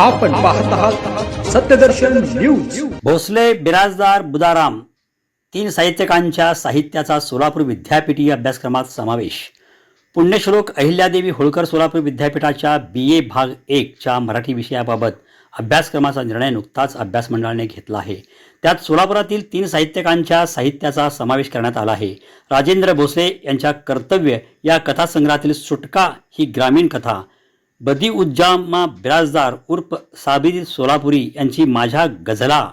आपण पाहत आहात सत्यदर्शन न्यूज. भोसले बिराजदार बुदाराम तीन साहित्यकांच्या साहित्याचा सोलापूर विद्यापीठी अभ्यासक्रमात समावेश. पुण्यश्लोक अहिल्यादेवी होळकर सोलापूर विद्यापीठाच्या बी ए भाग एकच्या मराठी विषयाबाबत अभ्यासक्रमाचा निर्णय नुकताच अभ्यास मंडळाने घेतला आहे. त्यात सोलापुरातील तीन साहित्यकांच्या साहित्याचा समावेश करण्यात आला आहे. राजेंद्र भोसले यांच्या कर्तव्य या कथासंग्रहातील सुटका ही ग्रामीण कथा बदी उज्जामा बिराजदार उर्फ साबिर सोलापुरी यांची माझ्या गझला.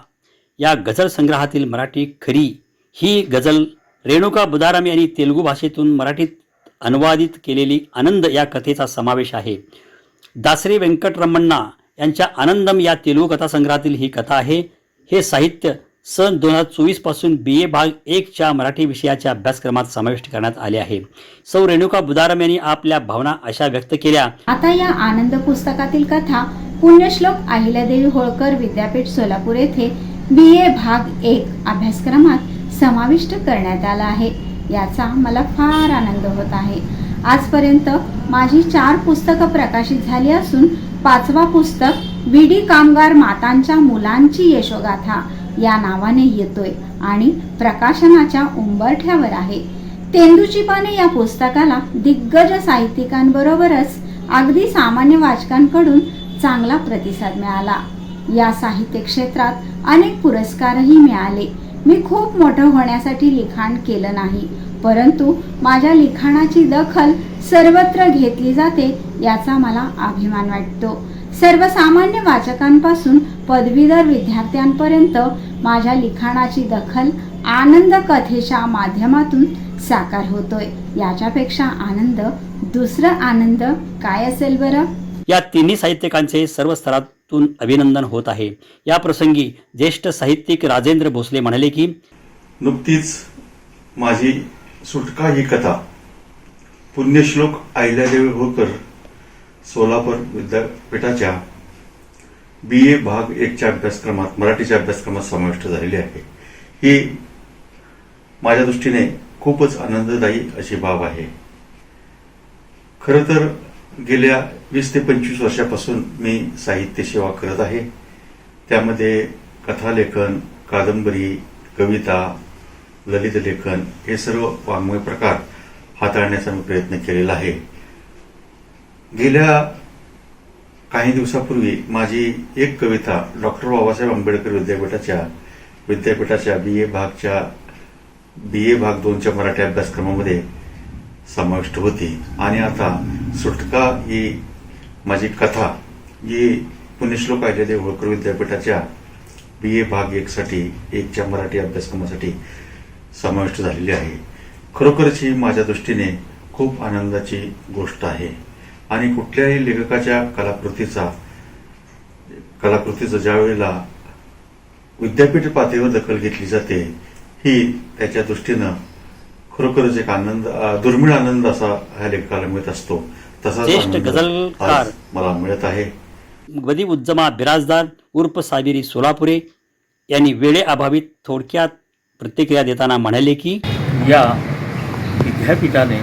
या गझल संग्रहातील मराठी खरी. ही गझल रेणुका बुदाराम यांनी तेलुगू भाषेतून मराठीत अनुवादित केलेली आनंद या कथेचा समावेश आहे. दासरी व्यंकटरमण्णा यांच्या आनंदम या तेलुगू कथासंग्रहातील ही कथा आहे. हे साहित्य सन दोन हजार चोवीसपासून बी ए भाग एकच्या मराठी विषयाच्या अभ्यासक्रमात समाविष्ट करण्यात आले आहे. सौ रेणुका बुदारम यांनी आपल्या भावना अशा व्यक्त केल्या. आता या आनंद पुस्तकातील कथा पुण्यश्लोक अहिल्यादेवी होळकर विद्यापीठ सोलापूर येथे बी ए भाग एक अभ्यासक्रमात समाविष्ट करण्यात आला आहे. याचा मला फार आनंद होत आहे. आजपर्यंत माझी चार पुस्तकं प्रकाशित झाली असून पाचवा पुस्तक विडी कामगार मातांच्या मुलांची यशोगाथा. या नावाने येतोय आणि प्रकाशनाच्या उंबरठ्यावर आहे. तेंदूची पाने या पुस्तकाला दिग्गज साहित्यिकांबरोबरच अगदी सामान्य वाचकांकडून चांगला प्रतिसाद मिळाला. या साहित्य क्षेत्रात अनेक पुरस्कारही मिळाले. मी खूप मोठं होण्यासाठी लिखाण केलं नाही परंतु माझ्या लिखाणाची दखल सर्वत्र घेतली जाते याचा मला अभिमान वाटतो. सर्वसामान्य वाचकांपासून पदवीधर विद्यार्थ्यांपर्यंत माझ्या लिखाणाची दखल आनंद कथेच्या माध्यमातून साकार होतोय. याच्यापेक्षा आनंद दुसरं आनंद काय असेल बरं? या तिन्ही साहित्यिकांचे सर्व स्तरातून अभिनंदन होत आहे. या प्रसंगी ज्येष्ठ साहित्यिक राजेंद्र भोसले म्हणाले की नुकतीच माझी सुटका ही कथा पुण्यश्लोक अहिल्यादेवी होळकर सोलापूर विद्यापीठाच्या बी ए भाग एकच्या अभ्यासक्रमात मराठीच्या अभ्यासक्रमात समाविष्ट झालेली आहे. ही माझ्या दृष्टीने खूपच आनंददायी अशी बाब आहे. खरं तर गेल्या वीस ते पंचवीस वर्षापासून मी साहित्य सेवा करत आहे. त्यामध्ये कथालेखन कादंबरी कविता ललित लेखन हे सर्व वाङ्मय प्रकार हाताळण्याचा मी प्रयत्न केलेला आहे. गेल्या काही दिवसापूर्वी माझी एक कविता डॉक्टर बाबासाहेब आंबेडकर विद्यापीठाच्या विद्यापीठाच्या बी ए भागच्या बी ए भाग दोनच्या मराठी अभ्यासक्रमामध्ये समाविष्ट होती. आणि आता सुटका ही माझी कथा जी पुण्यश्लोक अहिल्यादेवी होळकर विद्यापीठाच्या बी ए भाग एकसाठी एकच्या मराठी अभ्यासक्रमासाठी समाविष्ट झालेली आहे. खरोखरच ही माझ्या दृष्टीने खूप आनंदाची गोष्ट आहे. आणि कुठल्याही लेखकाच्या कलाकृतीचा कलाकृतीचं ज्या वेळेला विद्यापीठ पातळीवर दखल घेतली जाते ही त्याच्या दृष्टीनं खरोखरच एक आनंद दुर्मिळ आनंद असा ह्या लेखकाला मिळत असतो. आज मला मिळत आहे बदी उज्जमा बिराजदार उर्फ साबिरी सोलापुरे यांनी वेळेअभावी थोडक्यात प्रतिक्रिया देताना म्हणाले की या विद्यापीठाने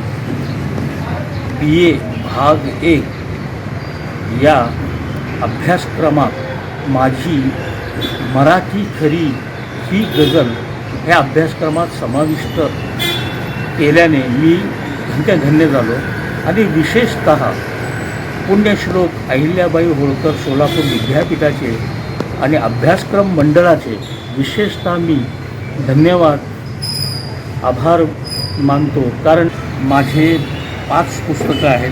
बी ए भाग एक. या अभ्यासक्रमात माझी मराठी खरी ही गझल ह्या अभ्यासक्रमात समाविष्ट केल्याने मी धन्य धन्य झालो. आणि विशेषत पुण्यश्लोक अहिल्याबाई होळकर सोलापूर विद्यापीठाचे आणि अभ्यासक्रम मंडळाचे विशेषतः मी धन्यवाद आभार मानतो. कारण माझे पाच पुस्तकं आहेत.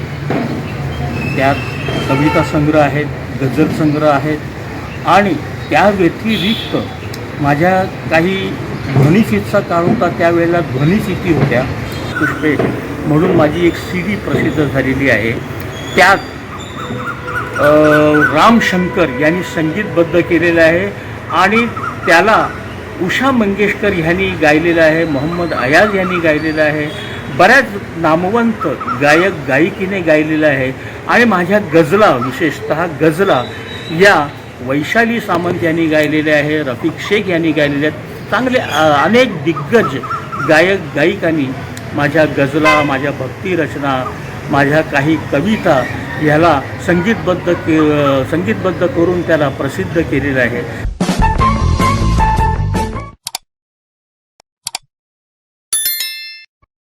त्यात कविता संग्रह आहेत गजल संग्रह आहेत आणि त्या व्यतिरिक्त माझ्या काही ध्वनिचितचा काळ होता त्यावेळेला ध्वनिचिती होत्या. पुष्पे. म्हणून माझी एक सी डी प्रसिद्ध झालेली आहे. त्यात रामशंकर यांनी संगीतबद्ध केलेलं आहे आणि त्याला उषा मंगेशकर ह्यांनी गायलेलं आहे मोहम्मद अयाज यांनी गायलेलं आहे. बऱ्याच नामवंत गायक गायिकीने गायलेलं आहे. आणि माझ्या गझला विशेषतः गझला या वैशाली सामंत यांनी गायलेल्या आहे रफिक शेख यांनी गायलेल्या आहेत. चांगले अनेक दिग्गज गायक गायिकांनी माझ्या गझला माझ्या भक्तिरचना माझ्या काही कविता ह्याला संगीतबद्ध के संगीतबद्ध करून त्याला प्रसिद्ध केलेलं आहे.